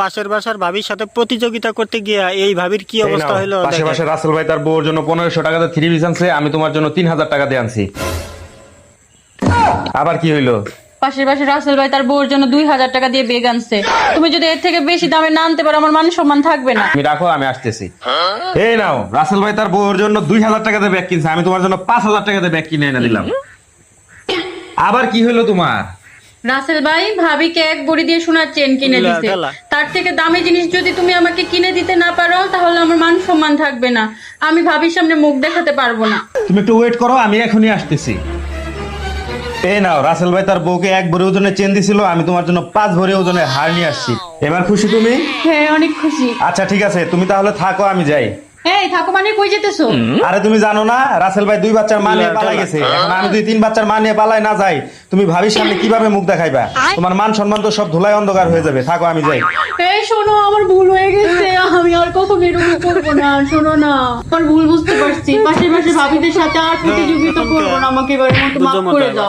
পাশের বাসার ভাবির সাথে প্রতিযোগিতা করতে গিয়া এই ভাবির কি অবস্থা হইল পাশে পাশে রাসেল ভাই তার বউর জন্য পনেরোশো টাকাতে থ্রি পিস আনছে আমি তোমার জন্য তিন হাজার টাকা দিয়ে আনছি। আবার কি হইল? পাশের পাশে রাসেল ভাই তার বউর জন্য দুই হাজার টাকা দিয়ে বেগ আনছে। তুমি যদি এর থেকে বেশি দামে না আনতে পারো আমার মান সম্মান থাকবে না। তুমি রাখো আমি আসতেছি। এই নাও রাসেল ভাই তার বউর জন্য দুই হাজার টাকাতে ব্যাগ কিনছে আমি তোমার জন্য পাঁচ হাজার টাকাতে ব্যাগ কিনে এনে দিলাম। আবার কি হইল তোমার? রাসেল ভাই ভাবিকে এক বড়ি দিয়ে সোনার চেন কিনে দিতে তার থেকে দামি জিনিস যদি তুমি আমাকে কিনে দিতে না পারো তাহলে আমার মান সম্মান থাকবে না। আমি ভাবির সামনে মুখ দেখাতে পারব না। তুমি একটু ওয়েট করো আমি এখনই আসতেছি। এই নাও রাসেল ভাই তার বউকে এক ভরি ওজনের চেন দিছিল আমি তোমার জন্য পাঁচ ভরি ওজনের হার নিয়ে আসছি। এবার খুশি তুমি? হ্যাঁ অনেক খুশি। আচ্ছা ঠিক আছে তুমি তাহলে থাকো আমি যাই। এই থাকো মানে কই যেতেছো? আরে তুমি জানো না রাসেল ভাই দুই বাচ্চার মা নিয়ে পালাই গেছে। এখন আমি যদি তিন বাচ্চার মা নিয়ে পালাই না যাই। তুমি ভাবির সামনে কীভাবে মুখ দেখাইবা? তোমার মান সম্মান তো সব ধুলাই অন্ধকার হয়ে যাবে। থাকো আমি যাই। এই শোনো আমার ভুল হয়ে গেছে। আমি আর কখনো এরকম করব না শোনো না। আমার ভুল বুঝতে পারছি। পাশে পাশে ভাবিদের সাথে আর প্রতিযোগিতা করব না। আমাকে এবার মতো মাফ করে দাও।